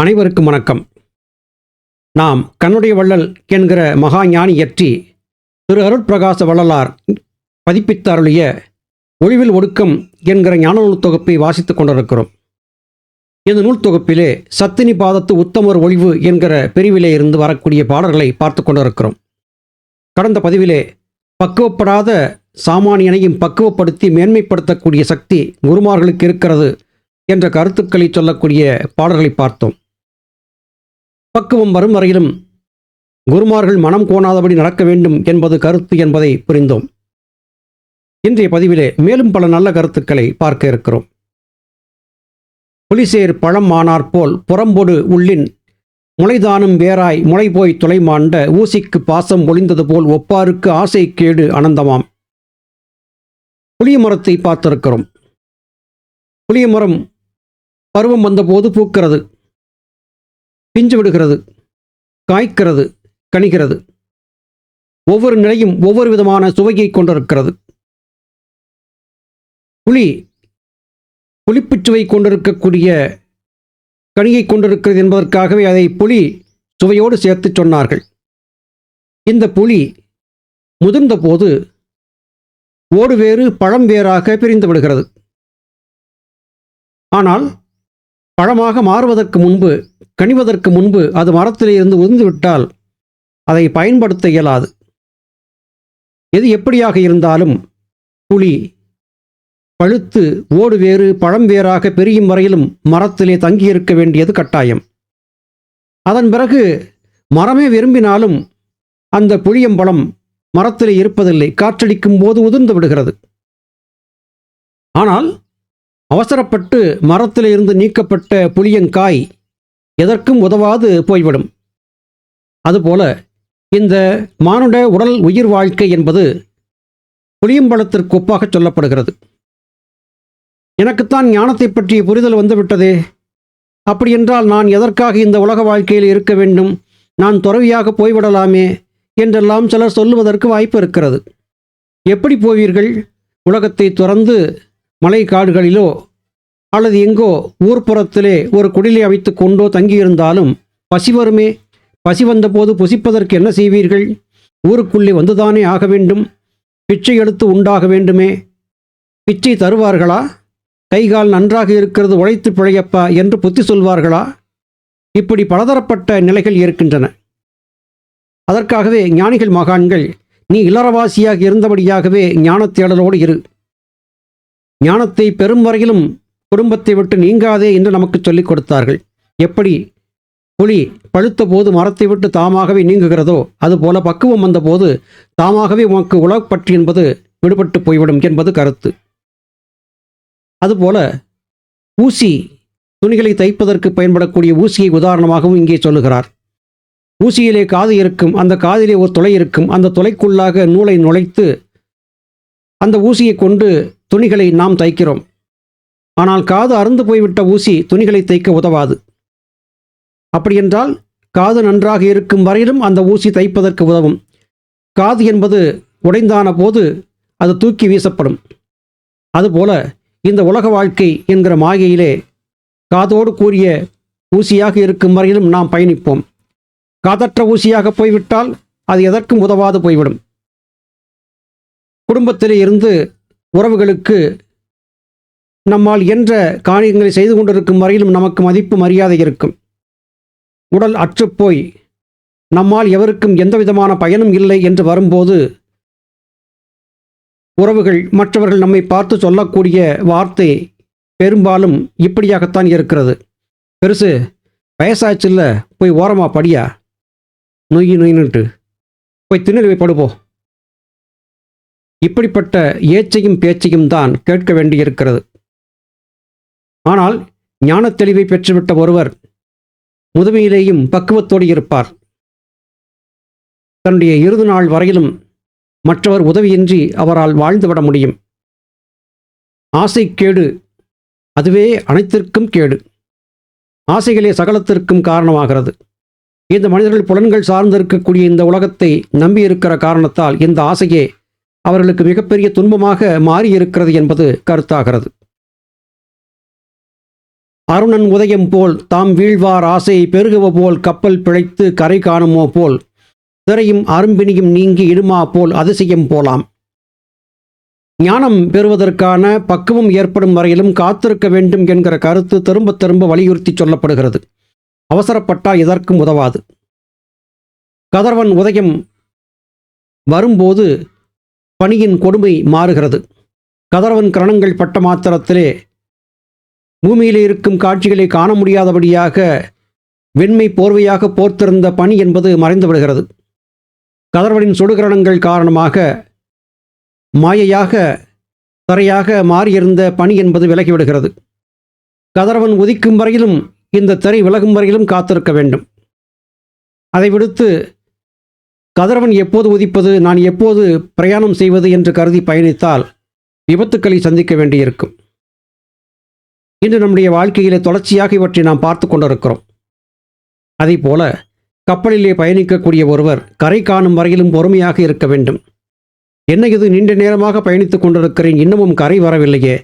அனைவருக்கும் வணக்கம். நாம் கண்ணுடைய வள்ளல் என்கிற மகா ஞானி இயற்றி திரு அருட்பிரகாச வள்ளலார் பதிப்பித்த அருளிய ஒளிவில் ஒடுக்கம் என்கிற ஞான நூல் தொகுப்பை வாசித்துக் கொண்டிருக்கிறோம். இந்த நூல் தொகுப்பிலே சத்தினி பாதத்து உத்தமர் ஒளிவு என்கிற பிரிவிலே இருந்து வரக்கூடிய பாடல்களை பார்த்து கொண்டிருக்கிறோம். கடந்த பதிவிலே பக்குவப்படாத சாமானியனையும் பக்குவப்படுத்தி மேன்மைப்படுத்தக்கூடிய சக்தி குருமார்களுக்கு இருக்கிறது என்ற கருத்துக்களை சொல்லக்கூடிய பாடல்களை பார்த்தோம். பக்குவம் வரும் வரையிலும் குருமார்கள் மனம் கோணாதபடி நடக்க வேண்டும் என்பது கருத்து என்பதை புரிந்தோம். இன்றைய பதிவிலே மேலும் பல நல்ல கருத்துக்களை பார்க்க இருக்கிறோம். புலிசேர் பழம் ஆனார் போல் புறம்பொடு உள்ளின் முளைதானும் வேராய் முளை போய் துளைமாண்ட ஊசிக்கு பாசம் ஒளிந்தது போல் ஒப்பாருக்கு ஆசை கேடு அனந்தமாம். புளிய மரத்தை பார்த்திருக்கிறோம். புளிய மரம் பருவம் வந்தபோது பூக்கிறது. பிஞ்சு விடுகிறது காய்க்கிறது கனிகிறது. ஒவ்வொரு நிலையும் ஒவ்வொரு விதமான சுவையை கொண்டிருக்கிறது. புளி புளிப்புச் சுவை கொண்டிருக்கக்கூடிய கனியை கொண்டிருக்கிறது என்பதற்காகவே அதை புளி சுவையோடு சேர்த்து சொன்னார்கள். இந்த புளி முதிர்ந்த போது ஓடு வேறு பழம் வேறாக பிரிந்து விடுகிறது. ஆனால் பழமாக மாறுவதற்கு முன்பு கனிவதற்கு முன்பு அது மரத்திலிருந்து உதிர்ந்துவிட்டால் அதை பயன்படுத்த இயலாது. எது எப்படியாக இருந்தாலும் புளி பழுத்து ஓடு வேறு பழம் வேறாக பெரியும் வரையிலும் மரத்திலே தங்கியிருக்க வேண்டியது கட்டாயம். அதன் பிறகு மரமே விரும்பினாலும் அந்த புளியம்பழம் மரத்திலே இருப்பதில்லை. காற்றடிக்கும் போது உதிர்ந்து விடுகிறது. ஆனால் அவசரப்பட்டு மரத்திலிருந்து நீக்கப்பட்ட புளியங்காய் எதற்கும் உதவாது போய்விடும். அதுபோல இந்த மானுட உடல் உயிர் வாழ்க்கை என்பது புளியம்பழத்திற்கு ஒப்பாக சொல்லப்படுகிறது. எனக்குத்தான் ஞானத்தை பற்றிய புரிதல் வந்துவிட்டதே. அப்படியென்றால் நான் எதற்காக இந்த உலக வாழ்க்கையில் இருக்க வேண்டும்? நான் துறவியாக போய்விடலாமே என்றெல்லாம் சிலர் சொல்லுவதற்கு வாய்ப்பு இருக்கிறது. எப்படி போவீர்கள்? உலகத்தை துறந்து மலை காடுகளிலோ அல்லது எங்கோ ஊர்ப்புறத்திலே ஒரு குடிலை அமைத்து கொண்டோ தங்கியிருந்தாலும் பசி வருமே பசி வந்தபோது புசிப்பதற்கு என்ன செய்வீர்கள்? ஊருக்குள்ளே வந்துதானே ஆக வேண்டும்? பிச்சை எடுத்து உண்டாக வேண்டுமே. பிச்சை தருவார்களா? கைகால் நன்றாக இருக்கிறது உழைத்து பிழையப்பா என்று புத்தி சொல்வார்களா? இப்படி பலதரப்பட்ட நிலைகள் இருக்கின்றன. அதற்காகவே ஞானிகள் மகான்கள் நீ இளரவாசியாக இருந்தபடியாகவே ஞானத் தேடலோடு இரு. ஞானத்தை பெறும் வரையிலும் குடும்பத்தை விட்டு நீங்காதே என்று நமக்கு சொல்லிக் கொடுத்தார்கள். எப்படி புலி பழுத்த போது மரத்தை விட்டு தாமாகவே நீங்குகிறதோ அதுபோல பக்குவம் வந்தபோது தாமாகவே உனக்கு உலகப்பற்று என்பது விடுபட்டு போய்விடும் என்பது கருத்து. அதுபோல ஊசி துணிகளை தைப்பதற்கு பயன்படக்கூடிய ஊசியை உதாரணமாகவும் இங்கே சொல்லுகிறார். ஊசியிலே காது இருக்கும் அந்த காதிலே ஒரு துளை இருக்கும் அந்த துளைக்குள்ளாக நூலை நுழைத்து அந்த ஊசியை கொண்டு துணிகளை நாம் தைக்கிறோம். ஆனால் காது அறுந்து போய்விட்ட ஊசி துணிகளை தைக்க உதவாது. அப்படியென்றால் காது நன்றாக இருக்கும் வரையிலும் அந்த ஊசி தைப்பதற்கு உதவும். காது என்பது உடைந்தான போது அது தூக்கி வீசப்படும். அதுபோல இந்த உலக வாழ்க்கை என்கிற மாயையிலே காதோடு கூறிய ஊசியாக இருக்கும் வரையிலும் நாம் பயணிப்போம். காதற்ற ஊசியாக போய்விட்டால் அது எதற்கும் உதவாது போய்விடும். குடும்பத்திலே இருந்து உறவுகளுக்கு நம்மால் என்ற காரியங்களை செய்து கொண்டிருக்கும் வரையிலும் நமக்கு மதிப்பு மரியாதை இருக்கும். உடல் அற்றுப்போய் நம்மால் எவருக்கும் எந்த விதமான பயனும் இல்லை என்று வரும்போது உறவுகள் மற்றவர்கள் நம்மை பார்த்து சொல்லக்கூடிய வார்த்தை பெரும்பாலும் இப்படியாகத்தான் இருக்கிறது. பெருசு வயசாச்சுல்ல போய் ஓரமா படியா? நொய் நொய்னுட்டு போய் திண்ணறி படுப்போம் இப்படிப்பட்ட ஏச்சையும் பேச்சையும் தான் கேட்க வேண்டியிருக்கிறது. ஆனால் ஞான தெளிவை பெற்றுவிட்ட ஒருவர் முதுமையிலேயும் பக்குவத்தோடு இருப்பார். தன்னுடைய இறுதி நாள் வரையிலும் மற்றவர் உதவியின்றி அவரால் வாழ்ந்துவிட முடியும். ஆசை கேடு அதுவே அனைத்திற்கும் கேடு. ஆசைகளே சகலத்திற்கும் காரணமாகிறது. இந்த மனிதர்கள் புலன்கள் சார்ந்திருக்கக்கூடிய இந்த உலகத்தை நம்பியிருக்கிற காரணத்தால் இந்த ஆசையே அவர்களுக்கு மிகப்பெரிய துன்பமாக மாறியிருக்கிறது என்பது கருத்தாகிறது. அருணன் உதயம் போல் தாம் வீழ்வார் ஆசை பெருகுவ போல் கப்பல் பிழைத்து கரை காணுமோ போல் திரையும் அரும்பினியும் நீங்கி இடுமா போல் அதிசயம் போலாம். ஞானம் பெறுவதற்கான பக்குவம் ஏற்படும் வரையிலும் காத்திருக்க வேண்டும் என்கிற கருத்து திரும்ப திரும்ப வலியுறுத்தி சொல்லப்படுகிறது. அவசரப்பட்டால் எதற்கும் உதவாது. கதர்வன் உதயம் வரும்போது பணியின் கொடுமை மாறுகிறது. கதறவன் கரணங்கள் பட்ட மாத்திரத்திலே பூமியில் இருக்கும் காட்சிகளை காண முடியாதபடியாக வெண்மை போர்வையாக போர்த்திருந்த பனி என்பது மறைந்து விடுகிறது. கதர்வனின் சுடுகிரணங்கள் காரணமாக மாயையாக தரையாக மாறியிருந்த பனி என்பது விலகிவிடுகிறது கதர்வன் உதிக்கும் வரையிலும் இந்த திரை விலகும் வரையிலும் காத்திருக்க வேண்டும். அதை விடுத்து கதிரவன் எப்போது உதிப்பது நான் எப்போது பிரயாணம் செய்வது என்று கருதி பயணித்தால் விபத்துக்களை சந்திக்க வேண்டியிருக்கும். இன்று நம்முடைய வாழ்க்கையிலே தொடர்ச்சியாக இவற்றை நாம் பார்த்து கொண்டிருக்கிறோம். போல கப்பலிலே பயணிக்கக்கூடிய ஒருவர் கரை காணும் வரையிலும் பொறுமையாக இருக்க வேண்டும். என்ன இது நீண்ட நேரமாக பயணித்துக் கொண்டிருக்கிறேன் இன்னமும் கரை வரவில்லையே.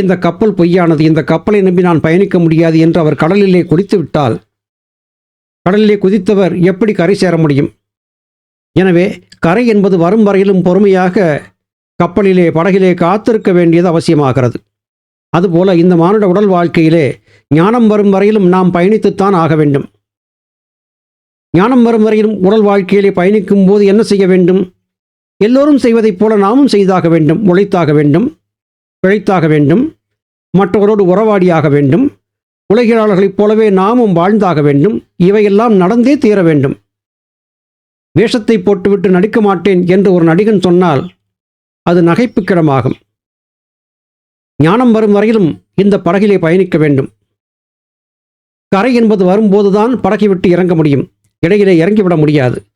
இந்த கப்பல் பொய்யானது இந்த கப்பலை நம்பி நான் பயணிக்க முடியாது என்று அவர் கடலிலே குடித்து விட்டால் கடலிலே குதித்தவர் எப்படி கரை சேர முடியும்? எனவே கரை என்பது வரும் வரையிலும் பொறுமையாக கப்பலிலே படகிலே காத்திருக்க வேண்டியது அவசியமாகிறது. அதுபோல இந்த மானுட உடல் வாழ்க்கையிலே ஞானம் வரும் வரையிலும் நாம் பயணித்துத்தான் ஆக வேண்டும். ஞானம் வரும் வரையிலும் உடல் வாழ்க்கையிலே பயணிக்கும் போது என்ன செய்ய வேண்டும்? எல்லோரும் செய்வதைப் போல நாமும் செய்தாக வேண்டும் உழைத்தாக வேண்டும் பிழைத்தாக வேண்டும் மற்றவரோடு உறவாடியாக வேண்டும் உலகியலாளர்களைப் போலவே நாமும் வாழ்ந்தாக வேண்டும் இவையெல்லாம் நடந்தே தீர வேண்டும். வேஷத்தை போட்டுவிட்டு நடிக்க மாட்டேன் என்று ஒரு நடிகன் சொன்னால் அது நகைப்புக்கிடமாகும். ஞானம் வரும் வரையிலும் இந்த படகிலே பயணிக்க வேண்டும். கரை என்பது வரும்போதுதான் படகை விட்டு இறங்க முடியும். இடையிலே இறங்கிவிட முடியாது.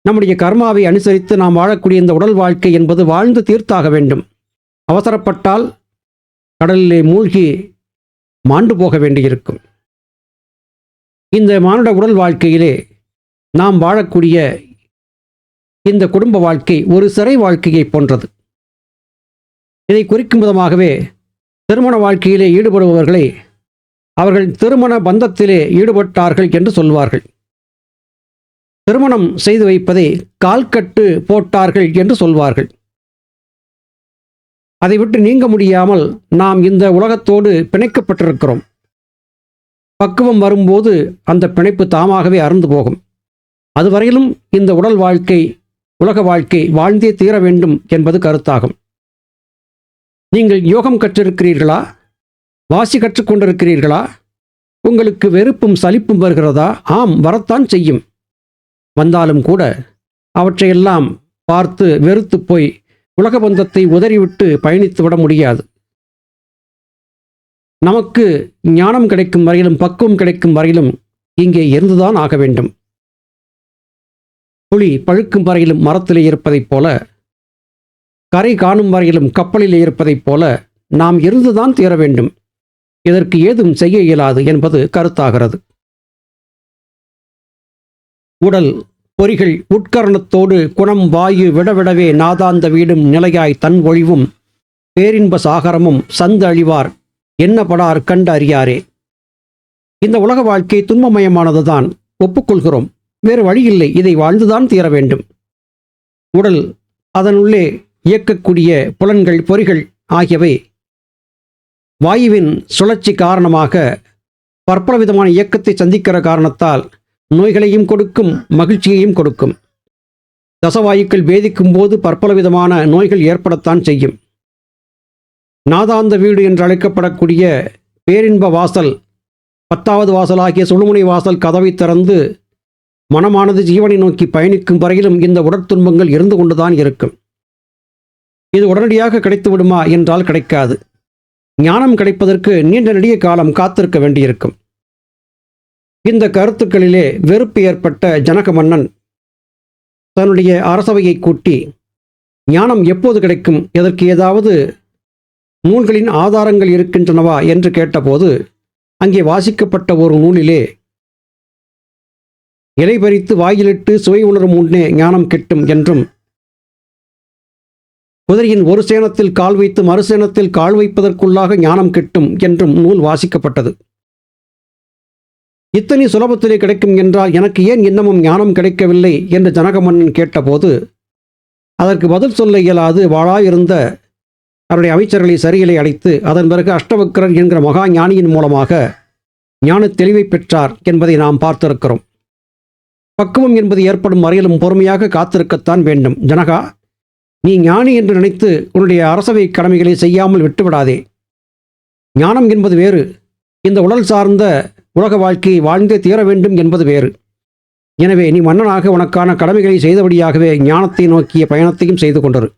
நம்முடைய கர்மாவை அனுசரித்து நாம் வாழக்கூடிய இந்த உடல் வாழ்க்கை என்பது வாழ்ந்து தீர்த்தாக வேண்டும். அவசரப்பட்டால் கடலிலே மூழ்கி மாண்டு போக வேண்டியிருக்கும். இந்த மானுட உடல் வாழ்க்கையிலே நாம் வாழக்கூடிய இந்த குடும்ப வாழ்க்கை ஒரு சிறை வாழ்க்கையை போன்றது. இதை குறிக்கும் விதமாகவே திருமண வாழ்க்கையிலே ஈடுபடுபவர்களை அவர்கள் திருமண பந்தத்திலே ஈடுபட்டார்கள் என்று சொல்வார்கள். திருமணம் செய்து வைப்பதை கால்கட்டு போட்டார்கள் என்று சொல்வார்கள். அதை விட்டு நீங்க முடியாமல் நாம் இந்த உலகத்தோடு பிணைக்கப்பட்டிருக்கிறோம். பக்குவம் வரும்போது அந்த பிணைப்பு தாமாகவே அறந்து போகும். அதுவரையிலும் இந்த உடல் வாழ்க்கை உலக வாழ்க்கை வாழ்ந்தே தீர வேண்டும் என்பது கருத்தாகும். நீங்கள் யோகம் கற்றிருக்கிறீர்களா? வாசி கற்றுக்கொண்டிருக்கிறீர்களா உங்களுக்கு வெறுப்பும் சலிப்பும் வருகிறதா? ஆம் வரத்தான் செய்யும். வந்தாலும் கூட அவற்றையெல்லாம் பார்த்து வெறுத்து போய் உலக பந்தத்தை உதறிவிட்டு பயணித்து விட முடியாது. நமக்கு ஞானம் கிடைக்கும் வரையிலும் பக்குவம் கிடைக்கும் வரையிலும் இங்கே இருந்துதான் ஆக வேண்டும். புலி பழுக்கும் வரையிலும் மரத்திலே இருப்பதைப் போல கரை காணும் வரையிலும் கப்பலிலே இருப்பதைப் போல நாம் இருந்துதான் தீர வேண்டும். இதற்கு ஏதும் செய்ய இயலாது என்பது கருத்தாகிறது. உடல் பொறிகள் உட்கரணத்தோடு குணம் வாயு விடவிடவே நாதாந்த வீடும் நிலையாய் தன் ஒழிவும் பேரின்ப சாகரமும் சந்து அழிவார் என்ன படார் கண்டு அறியாரே. இந்த உலக வாழ்க்கை துன்பமயமானதுதான் ஒப்புக்கொள்கிறோம். வேறு வழியில்லை. இதை வாழ்ந்துதான் தீர வேண்டும். உடல் அதனுள்ளே இயக்கக்கூடிய புலன்கள் பொறிகள் ஆகியவை வாயுவின் சுழற்சி காரணமாக பற்பல விதமான இயக்கத்தை சந்திக்கிற காரணத்தால் நோய்களையும் கொடுக்கும் மகிழ்ச்சியையும் கொடுக்கும். தசவாயுக்கள் வேதிக்கும் போது பற்பல விதமான நோய்கள் ஏற்படத்தான் செய்யும். நாதாந்த வீடு என்று அழைக்கப்படக்கூடிய பேரின்ப வாசல் பத்தாவது வாசலாகிய சுழுமுனை வாசல் கதவை திறந்து மனமானது ஜீவனை நோக்கி பயணிக்கும் வரையிலும் இந்த உடற்துன்பங்கள் இருந்து கொண்டுதான் இருக்கும். இது உடனடியாக கிடைத்து விடுமா என்றால் கிடைக்காது. ஞானம் கிடைப்பதற்கு நீண்ட நெடிய காலம் காத்திருக்க வேண்டியிருக்கும். இந்த கருத்துக்களிலே வெறுப்பு ஏற்பட்ட ஜனக மன்னன் தன்னுடைய அரசவையை கூட்டி ஞானம் எப்போது கிடைக்கும் இதற்கு ஏதாவது நூல்களின் ஆதாரங்கள் இருக்கின்றனவா என்று கேட்டபோது அங்கே வாசிக்கப்பட்ட ஒரு நூலிலே இலை பறித்து வாயிலிட்டு சுவை உணரும் முன்னே ஞானம் கிட்டும் என்றும். குதிரையின் ஒரு சேனத்தில் கால் வைத்து மறுசேனத்தில் கால் வைப்பதற்குள்ளாக ஞானம் கிட்டும் என்றும் நூல் வாசிக்கப்பட்டது. இத்தனை சுலபத்திலே கிடைக்கும் என்றால் எனக்கு ஏன் இன்னமும் ஞானம் கிடைக்கவில்லை என்று ஜனகமன்னன் கேட்டபோது அதற்கு பதில் சொல்ல இயலாது வாழாயிருந்த அவருடைய அமைச்சர்களை சரியிலை அடைத்து அதன் பிறகு அஷ்டவக்கரர் என்கிற மகா ஞானியின் மூலமாக ஞான தெளிவை பெற்றார் என்பதை நாம் பார்த்திருக்கிறோம். பக்குவம் என்பது ஏற்படும் வரையிலும் பொறுமையாக காத்திருக்கத்தான் வேண்டும். ஜனகா நீ ஞானி என்று நினைத்து உன்னுடைய அரசவை கடமைகளை செய்யாமல் விட்டுவிடாதே. ஞானம் என்பது வேறு. இந்த உடல் சார்ந்த உலக வாழ்க்கையை வாழ்ந்தே தீர வேண்டும் என்பது வேறு. எனவே நீ மன்னனாக உனக்கான கடமைகளை செய்தபடியாகவே ஞானத்தை நோக்கிய பயணத்தையும் செய்து கொண்டரு.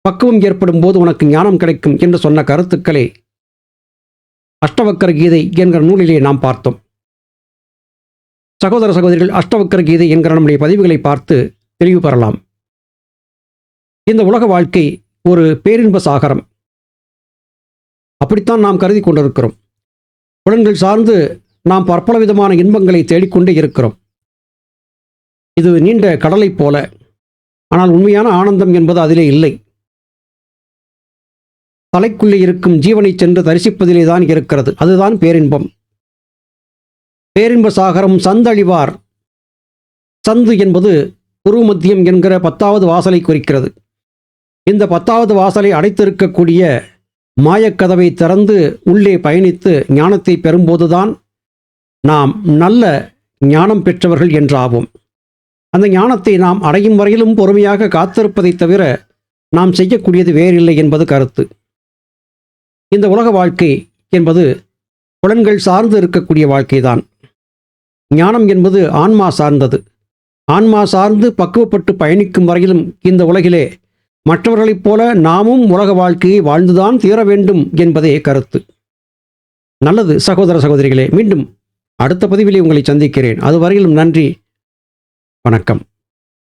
பக்குவம் ஏற்படும் போது உனக்கு ஞானம் கிடைக்கும் என்று சொன்ன கருத்துக்களை. அஷ்டவக்கர கீதை என்கிற நூலிலே நாம் பார்த்தோம். சகோதர சகோதரிகள் அஷ்டவக்கர கீதை என்கிற நம்முடைய பதிவுகளை பார்த்து தெளிவு பெறலாம். இந்த உலக வாழ்க்கை ஒரு பேரின்ப சாகரம். அப்படித்தான் நாம் கருதி கொண்டிருக்கிறோம். புலன்கள் சார்ந்து நாம் பற்பல விதமான இன்பங்களை தேடிக்கொண்டே இருக்கிறோம். இது நீண்ட கடலைப் போல. ஆனால் உண்மையான ஆனந்தம் என்பது அதிலே இல்லை. தலைக்குள்ளே இருக்கும் ஜீவனை சென்று தரிசிப்பதிலே தான் இருக்கிறது. அதுதான் பேரின்பம். பேரின்ப சாகரம் சந்தழிவார். சந்து என்பது குரு மத்தியம் என்கிற பத்தாவது வாசலை குறிக்கிறது. இந்த பத்தாவது வாசலை அடைத்திருக்கக்கூடிய மாயக்கதவை திறந்து உள்ளே பயணித்து ஞானத்தை பெறும்போதுதான் நாம் நல்ல ஞானம் பெற்றவர்கள் என்றாவோம். அந்த ஞானத்தை நாம் அடையும் வரையிலும் பொறுமையாக காத்திருப்பதைத் தவிர நாம் செய்யக்கூடியது வேறில்லை என்பது கருத்து. இந்த உலக வாழ்க்கை என்பது புலன்கள் சார்ந்து இருக்கக்கூடிய வாழ்க்கைதான். ஞானம் என்பது ஆன்மா சார்ந்தது. ஆன்மா சார்ந்து பக்குவப்பட்டு பயணிக்கும் வரையிலும் இந்த உலகிலே மற்றவர்களைப் போல நாமும் உலக வாழ்க்கையை வாழ்ந்துதான் தீர வேண்டும் என்பதே கருத்து. நல்லது சகோதர சகோதரிகளே மீண்டும் அடுத்த பதிவிலே உங்களை சந்திக்கிறேன். அதுவரையிலும் நன்றி வணக்கம்.